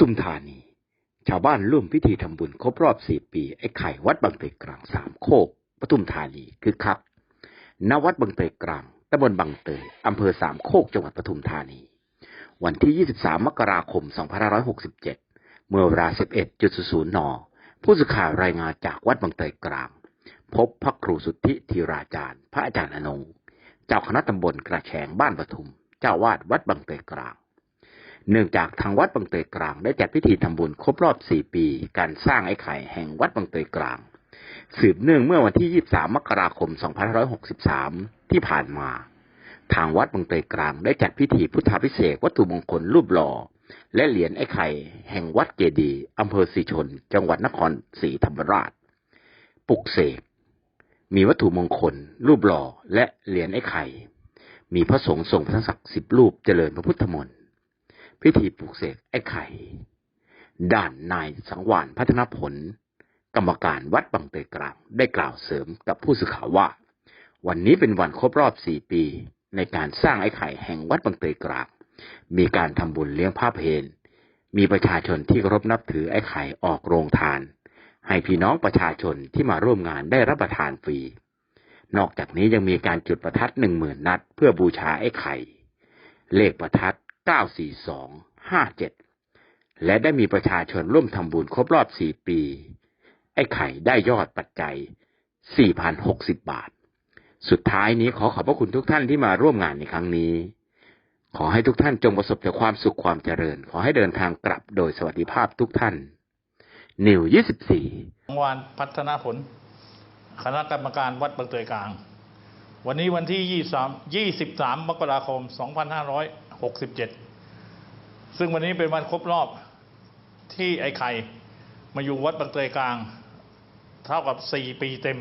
ทุมธานี ชาวบ้านร่วมพิธีทำบุญครบรอบสี่ปี ไอ้ไข่วัดบางเตยกลางสามโคกปทุมธานีคือคักณวัดบางเตยกลางตำบลบางเตยอำเภอสามโคกจังหวัดปทุมธานี วันที่ 23 มกราคม 2567 เมื่อเวลา 11.00 น ผู้สื่อข่าวรายงานจากวัดบางเตยกลาง พบพระครูสุทธิธีราจารย์ พระอาจารย์อนงค์เจ้าคณะตำบลกระแชงบ้านปทุม เจ้าวาดวัดบางเตยกลาง เนื่องจากทางวัดบางเตยกลาง ได้จัดพิธีทำบุญครบรอบ 4 ปี การสร้างไอ้ไข่แห่งวัดบางเตยกลาง สืบเนื่องเมื่อวันที่ 23 มกราคม 2563 ที่ผ่านมา ทางวัดบางเตยกลาง ได้จัดพิธีพุทธาพิเศษวัตถุมงคลรูปหล่อ และเหรียญไอ้ไข่แห่งวัดเกดีอำเภอสีชน จังหวัดนครศรีธรรมราช ปลุกเสกมีวัตถุมงคล รูปหล่อและเหรียญไอ้ไข่ มีพระสงฆ์ทรงพระศักดิ์สิบรูปเจริญพระพุทธมนต์ พิธีปลุกเสกไอ้ไข่ ด้านนายสังวานพัฒนผล กรรมการวัดบางเตยกลางได้กล่าวเสริมกับผู้สื่อข่าวว่า วันนี้เป็นวันครบรอบสี่ปี ในการสร้างไอ้ไข่แห่งวัดบางเตยกลาง มีการทำบุญเลี้ยงผ้าเพลมีประชาชนที่เคารพนับถือไอ้ไข่ออกโรงทาน ให้พี่น้องประชาชนที่มาร่วมงานได้รับประทานฟรี นอกจากนี้ยังมีการจุดประทัดหนึ่งหมื่นนัด เพื่อบูชาไอ้ไข่ เลขประทัด 94257 และได้มีประชาชนร่วมทำบุญครบรอบ 4 ปี ไอ้ไข่ได้ยอดปัจจัย 4,060 บาท สุดท้ายนี้ขอขอบพระคุณทุกท่านที่มาร่วมงานในครั้งนี้ ขอให้ทุกท่านจงประสบแต่ความสุขความเจริญ ขอให้เดินทางกลับโดยสวัสดิภาพทุกท่าน นิว 24สังวานพัฒนาผล คณะกรรมการวัดบางเตยกลางวันนี้วันที่ 23 23 มกราคม 2500 2567 ซึ่งวันนี้เป็นวันครบรอบที่ไอ้ไข่มาอยู่วัดบางเตยกลาง เท่ากับ 4 ปีเต็ม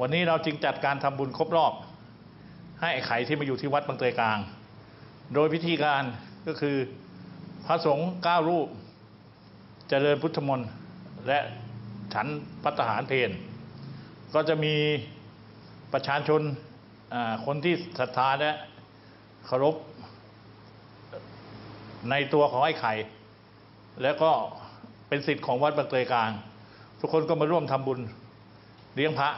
วันนี้เราจึงจัดการทำบุญครบรอบ ให้ไอ้ไข่ที่มาอยู่ที่วัดบางเตยกลาง โดยพิธีการก็คือพระสงฆ์เก้ารูปเจริญพุทธมนต์และฉันพัตตาหารเพนก็จะมีประชาชนคนที่ศรัทธาและเคารพ ในตัวของไอ้ไข่ แล้วก็เป็นสิทธิ์ของวัดบางเตยกลาง ทุกคนก็มาร่วมทำบุญเลี้ยงพระ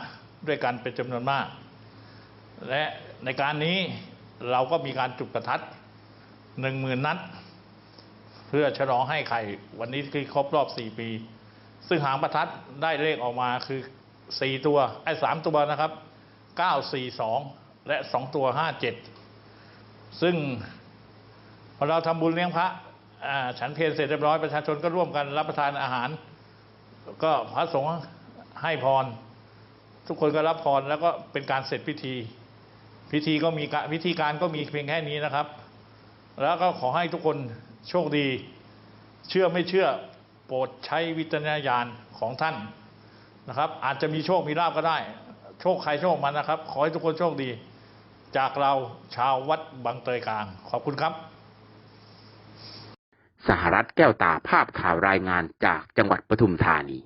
ด้วยกันเป็นจำนวนมาก และในการนี้เราก็มีการจุดประทัดหนึ่งหมื่นนัด เพื่อฉลองให้ไข่วันนี้คือครบรอบสี่ปี ซึ่งหางประทัดได้เลขออกมาคือสี่ตัวไอ้สามตัวนะครับเก้าสี่สองและสองตัวห้าเจ็ดซึ่ง พอเราทำบุญเลี้ยงพระฉันเพลเสร็จเรียบร้อยประชาชนก็ร่วมกันรับประทานอาหาร ก็พระสงฆ์ให้พร ทุกคนก็รับพรแล้วก็เป็นการเสร็จพิธี พิธีก็มีพิธีการก็มีเพียงแค่นี้นะครับ แล้วก็ขอให้ทุกคนโชคดี เชื่อไม่เชื่อโปรดใช้วิจารณญาณของท่านนะครับ อาจจะมีโชคมีลาบก็ได้ โชคใครโชคมันนะครับ ขอให้ทุกคนโชคดี จากเราชาววัดบางเตยกลาง ขอบคุณครับ สหรัฐแก้วตาภาพข่าวรายงานจากจังหวัดปทุมธานี